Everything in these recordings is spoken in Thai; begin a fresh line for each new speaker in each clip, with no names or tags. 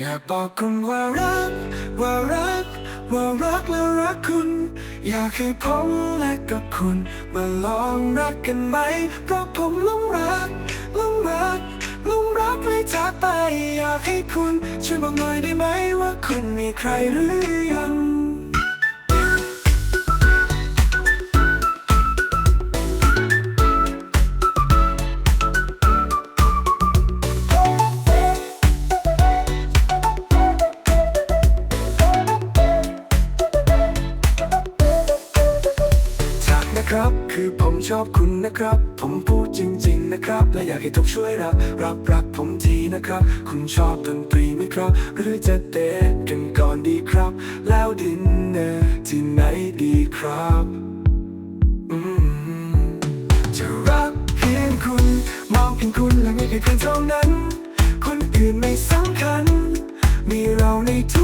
อยากบอกคุณว่ารัก ว่ารัก ว่ารักและรักคุณ อยากให้ผมและกับคุณ มาลองรักกันไหมเพราะผมลงรักลงรักลงรักไม่จากไป อยากให้คุณช่วยบอกหน่อยได้ไหมว่าคุณมีใครหรือยัง ครับ คือผมชอบคุณนะครับ ผมพูดจริง ๆ นะครับ และอยากให้ทุกช่วยรับ รับรักผมทีนะครับ คุณชอบดนตรีไหมครับ หรือจะเดทกันก่อนดีครับ แล้วดินเนอร์ที่ไหนดีครับอืมจะรักเพียงคุณ มองเพียงคุณและไม่เพียงคุณเท่านั้น คนอื่นไม่สำคัญ มีเราในทุก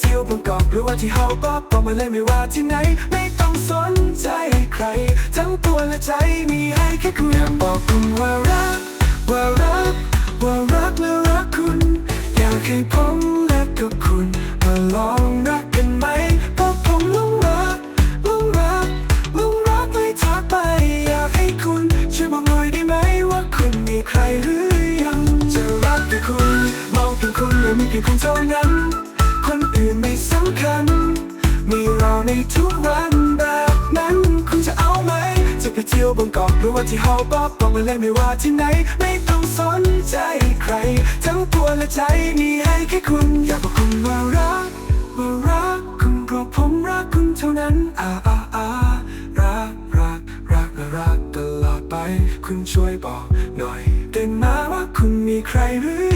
เที่ยวบางกอกหรือว่าที่เฮาป๊อปบอกมาเลยไม่ว่าที่ไหน ไม่ต้องสนใจใคร ทั้งตัวและใจมีให้แค่คุณอยากบอกคุณว่ารัก ว่ารัก ว่ารักและรักคุณ อยากให้ผมและกับคุณมาลองรักกันไหมเพราะผมหลงรักหลงรักหลงรักไม่จากไป อยากให้คุณช่วยบอกหน่อยได้ไหมว่าคุณมีใครหรือยังจะรักแต่คุณมองเพียงคุณและมีเพียงคุณเท่านั้น ทุกวันแบบนั้นคุณจะเอาไหม จะไปเที่ยวบางกอกหรือว่าที่เฮาป๊อปบอกมาเลยไม่ว่าที่ไหน ไม่ต้องสนใจใคร ทั้งตัวและใจมีให้แค่คุณอยากบอกคุณว่ารักว่ารักคุณเพราะผมรักคุณเท่านั้นอ่าอ่าอ่ารักรักรักและรักตลอดไป คุณช่วยบอกหน่อยได้มาว่าคุณมีใครหรือ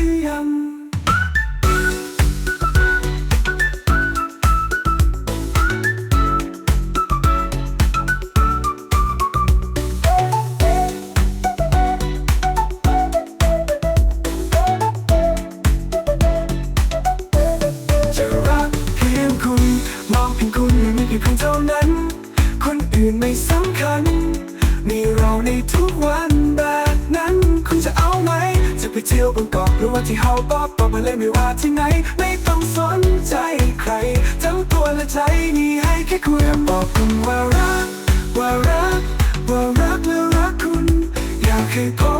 คุณไม่เพียงเท่านั้น คนอื่นไม่สำคัญ มีเราในทุกวันแบบนั้น คุณจะเอาไหม จะไปเที่ยวบางกอกหรือว่าที่เฮาป๊อปบอกมาเลยไม่ว่าที่ไหน ไม่ต้องสนใจใคร ทั้งตัวและใจมีให้แค่คุณบอกคุณว่ารัก ว่ารัก ว่ารักและรักคุณ อยากให้ผมและกับ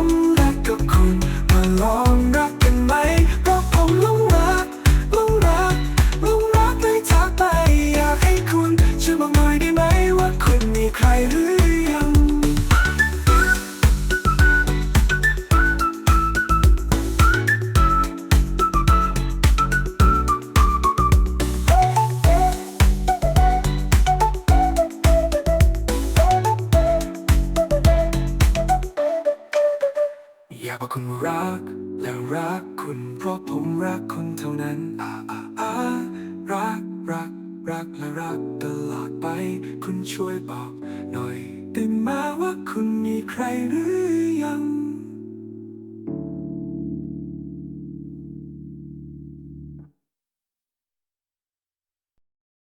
อยากบอกคุณว่ารัก และรักคุณ เพราะผมรักคุณเท่านั้นอาอาอารักรัก รักและรักตลอดไป คุณช่วยบอกหน่อยได้ไหมาว่าคุณมีใครหรือยัง